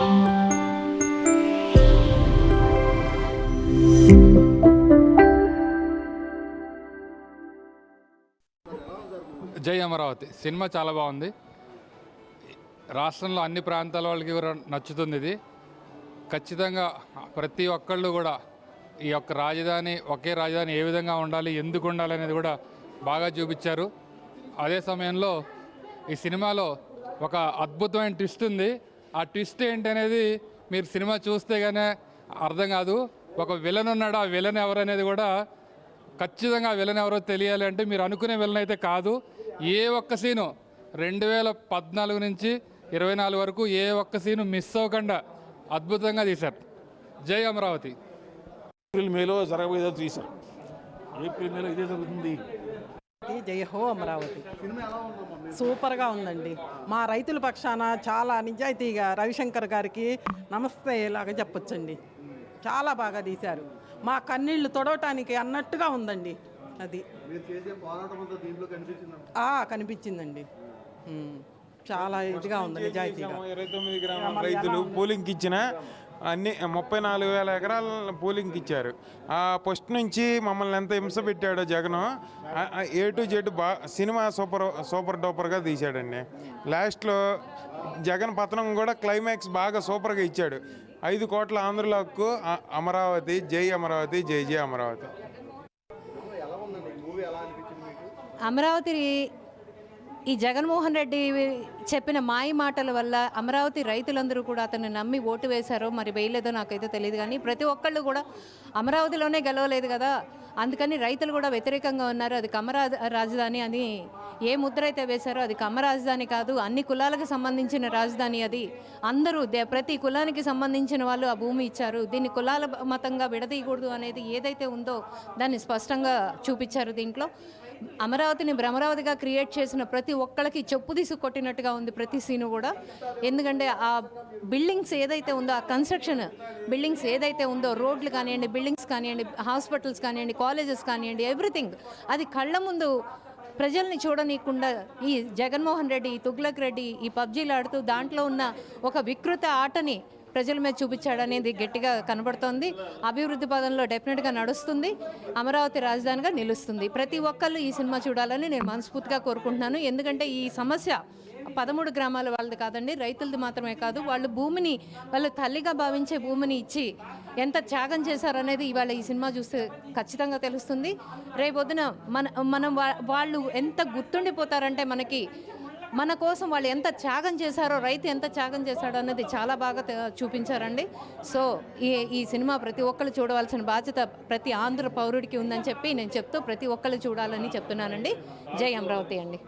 జై అమరావతి. సినిమా చాలా బాగుంది. రాష్ట్రంలో అన్ని ప్రాంతాల వాళ్ళకి కూడా నచ్చుతుంది ఇది. ఖచ్చితంగా ప్రతి ఒక్కళ్ళు కూడా ఈ యొక్క రాజధాని ఒకే రాజధాని ఏ విధంగా ఉండాలి ఎందుకు ఉండాలి అనేది కూడా బాగా చూపించారు. అదే సమయంలో ఈ సినిమాలో ఒక అద్భుతమైన ట్విస్ట్ ఉంది. ఆ ట్విస్ట్ ఏంటి అనేది మీరు సినిమా చూస్తే గానే అర్థం కాదు. ఒక విలన్ ఉన్నాడు ఆ విలన్ ఎవరనేది కూడా ఖచ్చితంగా విలన్ ఎవరో తెలియాలి అంటే మీరు అనుకునే విలన్ అయితే కాదు. ఏ ఒక్క సీను రెండు వేల పద్నాలుగు నుంచి ఇరవై నాలుగు వరకు ఏ ఒక్క సీను మిస్ అవ్వకుండా అద్భుతంగా తీశారు. జై అమరావతి. ఏప్రిల్ మేలో జరగబోయేదో తీశారు. ఏప్రిల్ మేలో ఇదే జరుగుతుంది. జయ హో అమరావతి. సూపర్గా ఉందండి. మా రైతుల పక్షాన చాలా నిజాయితీగా రవిశంకర్ గారికి నమస్తే లాగా చెప్పొచ్చండి. చాలా బాగా తీశారు. మా కన్నీళ్ళు తొడవటానికి అన్నట్టుగా ఉందండి అది. ఆ, కనిపించిందండి. చాలా ఇదిగా ఉంది నిజాయితీగా. రైతులు పోలింగ్కి ఇచ్చిన అన్ని ముప్పై నాలుగు వేల ఎకరాల పోలింగ్కి ఇచ్చారు. ఆ ఫస్ట్ నుంచి మమ్మల్ని ఎంత హింస పెట్టాడో జగన్ ఏ టు జెడ్ బా సినిమా సూపర్ సూపర్ డూపర్గా తీశాడండి. లాస్ట్లో జగన్ పతనం కూడా క్లైమాక్స్ బాగా సూపర్గా ఇచ్చాడు. ఐదు కోట్ల ఆంధ్రుల హక్కు అ- అమరావతి జై అమరావతి జై జై అమరావతి. అమరావతి ఈ జగన్మోహన్ రెడ్డి చెప్పిన మాయ మాటల వల్ల అమరావతి రైతులందరూ కూడా అతన్ని నమ్మి ఓటు వేశారో మరి వేయలేదో నాకైతే తెలియదు. కానీ ప్రతి ఒక్కళ్ళు కూడా అమరావతిలోనే గెలవలేదు కదా అందుకని రైతులు కూడా వ్యతిరేకంగా ఉన్నారు. అది కమరా రాజధాని అని ఏ ముద్ర అయితే వేశారో అది కమ రాజధాని కాదు అన్ని కులాలకు సంబంధించిన రాజధాని అది. అందరూ దే- ప్రతి కులానికి సంబంధించిన వాళ్ళు ఆ భూమి ఇచ్చారు. దీన్ని కులాల మతంగా విడదీయకూడదు అనేది ఏదైతే ఉందో దాన్ని స్పష్టంగా చూపించారు దీంట్లో. అమరావతిని భ్రమరావతిగా క్రియేట్ చేసిన ప్రతి ఒక్కళ్ళకి చెప్పు తీసి కొట్టినట్టుగా ఉంది ప్రతి సీను కూడా. ఎందుకంటే ఆ బిల్డింగ్స్ ఏదైతే ఉందో ఆ కన్స్ట్రక్షన్ బిల్డింగ్స్ ఏదైతే ఉందో రోడ్లు కానివ్వండి బిల్డింగ్స్ కానివ్వండి హాస్పిటల్స్ కానివ్వండి కాలేజెస్ కానివ్వండి ఎవ్రీథింగ్ అది కళ్ళ ముందు ప్రజల్ని చూడనీయకుండా ఈ జగన్మోహన్ రెడ్డి ఈ తుగ్లక్ రెడ్డి ఈ పబ్జీలు ఆడుతూ దాంట్లో ఉన్న ఒక వికృత ఆటని ప్రజల మీద చూపించాడు అనేది గట్టిగా కనబడుతోంది. అభివృద్ధి పదంలో డెఫినెట్గా నడుస్తుంది. అమరావతి రాజధానిగా నిలుస్తుంది. ప్రతి ఒక్కళ్ళు ఈ సినిమా చూడాలని నేను మనస్ఫూర్తిగా కోరుకుంటున్నాను. ఎందుకంటే ఈ సమస్య పదమూడు గ్రామాల వాళ్ళది కాదండి రైతులది మాత్రమే కాదు. వాళ్ళు భూమిని వాళ్ళు తల్లిగా భావించే భూమిని ఇచ్చి ఎంత త్యాగం చేశారనేది ఇవాళ ఈ సినిమా చూస్తే ఖచ్చితంగా తెలుస్తుంది. రేపొద్దున మన మనం వా- వాళ్ళు ఎంత గుర్తుండిపోతారంటే మనకి మన కోసం వాళ్ళు ఎంత త్యాగం చేశారో రైతు ఎంత త్యాగం చేశాడో అన్నది చాలా బాగా చూపించారండి. సో ఈ ఈ సినిమా ప్రతి ఒక్కళ్ళు చూడవలసిన బాధ్యత ప్రతి ఆంధ్ర పౌరుడికి ఉందని చెప్పి నేను చెప్తూ ప్రతి ఒక్కళ్ళు చూడాలని చెప్తున్నానండి. జై అమరావతి అండి.